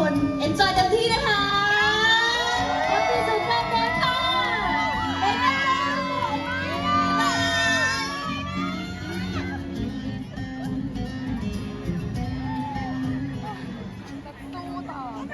คอ็นจอยเต็มที่นะคะ